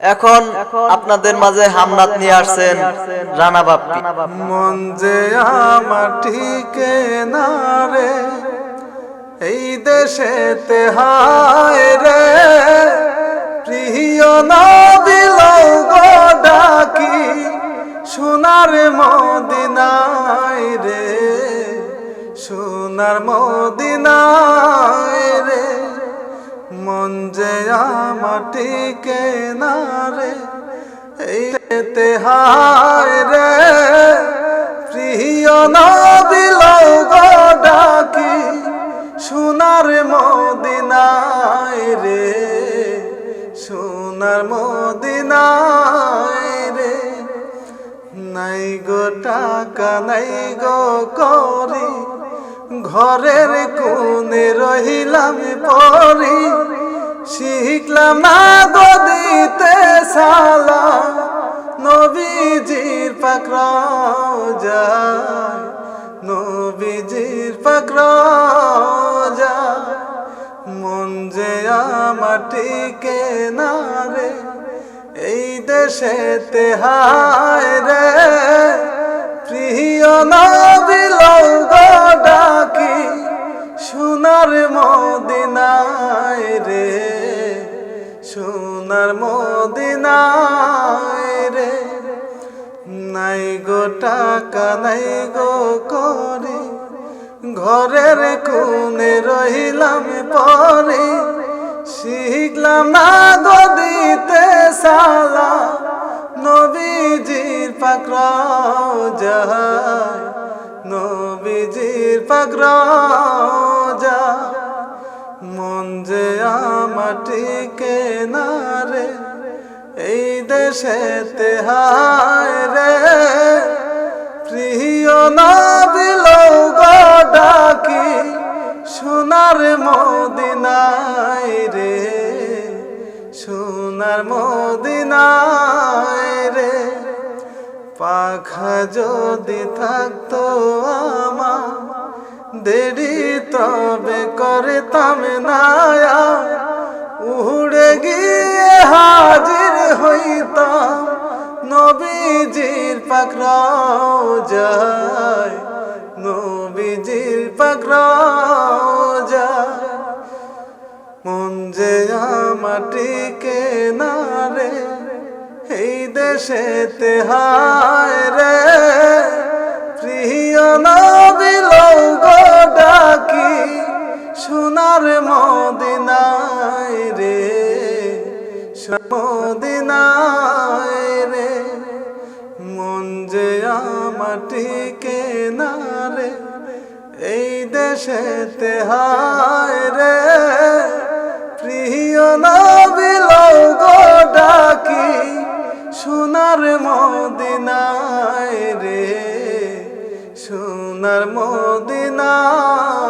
এখন আপনাদের মাঝে হামনাত নিয়ে আসছেন রানা বাপ্পি। মন যে আমার ঠিকে না রে এই দেশেতে হায় রে প্রিয় নবিল গো ডাকি সোনার মদিনায় সোনার মদিনায় মন যে মাটি ঠিকে না রে এইতে হায় রে, প্রিয় নবিল গো ডাকি সোনার মদিনায় রে, সোনার মদিনায় রে। নাই গো টাকা, নাই গো করি ঘরের কোণে রহিলাম পরি। শিখলাম গো দিতে সালা। নবীজির পাকড়াও যায় নবীজির পাকড়াও যায় মন যে আমার টিকে না রে, এই দেশেতে হায় রে। মদিনায় রে, সোনার মদিনায় রে। নাই গো টাকা, নাই গো করি, ঘরের কোণে রহিলাম পরে। শিখলাম না গো দিতে সালা, নবীজির পাকড়াও যায় নবীজির যায় মন যে আমার টিকে না রে, এই দেশেতে হায় রে। প্রিয় নবিল গো ডাকি সোনার মদিনায় রে, সোনার মদিনায় রে। পাখা যদি থাকতো আমার দেরি তবে করতাম নায়া। উড়ে গিয়ে হাজির হইতাম। নবীজির পাকড়াও যায় নবীজির পাকড়াও যায় মন যে আমার টিকে না রে, এই দেশেতে হায় রে। প্রিয় নবিল মদিনায় রে, মন যে আমার না রে, এই দেশেতে হায় রে, প্রিয় নবিল ডাকি সোনার মদিনায় রে, সোনার মদিনায়